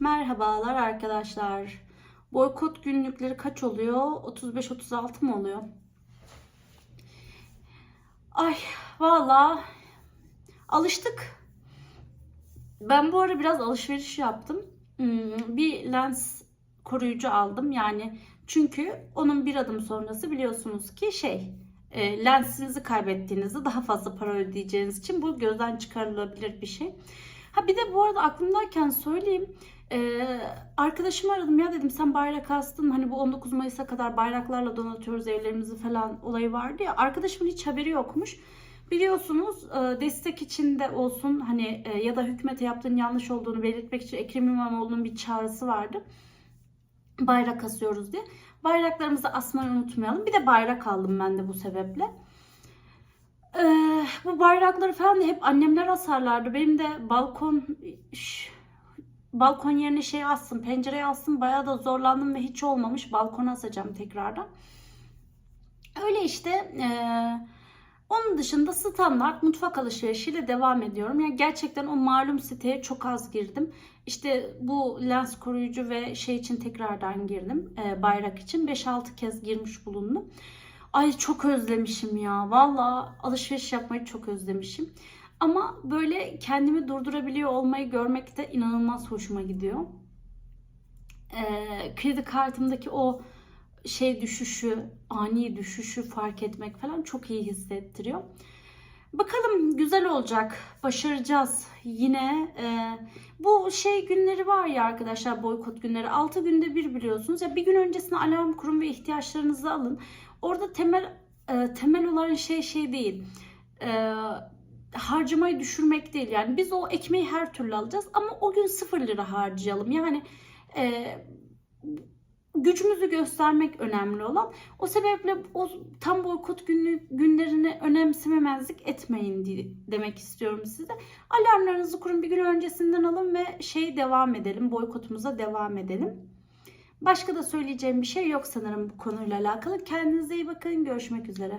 Merhabalar arkadaşlar. Boykot günlükleri kaç oluyor? 35-36 mı oluyor? Ay valla alıştık. Ben bu ara biraz alışveriş yaptım. Hmm, Bir lens koruyucu aldım. Yani çünkü onun bir adım sonrası biliyorsunuz ki şey e, lensinizi kaybettiğinizde daha fazla para ödeyeceğiniz için bu gözden çıkarılabilir bir şey. Ha bir de bu arada aklımdayken söyleyeyim. Ee, arkadaşımı aradım ya dedim sen bayrak astın hani bu 19 Mayıs'a kadar bayraklarla donatıyoruz evlerimizi falan olayı vardı ya arkadaşımın hiç haberi yokmuş. Biliyorsunuz destek içinde olsun hani ya da hükümete yaptığın yanlış olduğunu belirtmek için Ekrem İmamoğlu'nun bir çağrısı vardı. Bayrak asıyoruz diye. Bayraklarımızı asmayı unutmayalım. Bir de bayrak aldım ben de bu sebeple. Bu bayrakları falan da hep annemler asarlardı. Benim de balkon balkon yerine şey assın, pencereye assın. Bayağı da zorlandım ve hiç olmamış. Balkona asacağım tekrardan. Öyle işte. ee, onun dışında standart mutfak alışverişiyle devam ediyorum. Yani gerçekten o malum siteye çok az girdim. İşte bu lens koruyucu ve şey için tekrardan girdim. ee, bayrak için 5-6 kez girmiş bulundum. Ay çok özlemişim ya. Valla alışveriş yapmayı çok özlemişim. Ama böyle kendimi durdurabiliyor olmayı görmek de inanılmaz hoşuma gidiyor. Ee, kredi kartımdaki o şey düşüşü, ani düşüşü fark etmek falan çok iyi hissettiriyor. Bakalım güzel olacak. Başaracağız. Yine e, bu şey günleri var ya arkadaşlar boykot günleri. 6 günde bir biliyorsunuz. Ya bir gün öncesine alarm kurun ve ihtiyaçlarınızı alın. Orada temel e, temel olan şey şey değil. E, harcamayı düşürmek değil. Yani biz o ekmeği her türlü alacağız ama o gün 0 lira harcayalım. Yani e, gücümüzü göstermek önemli olan. O sebeple o tam boykot günlü, günlerini önemsememezlik etmeyin diye demek istiyorum size. Alarmlarınızı kurun bir gün öncesinden alın ve şey devam edelim. Boykotumuza devam edelim. Başka da söyleyeceğim bir şey yok sanırım bu konuyla alakalı. Kendinize iyi bakın. Görüşmek üzere.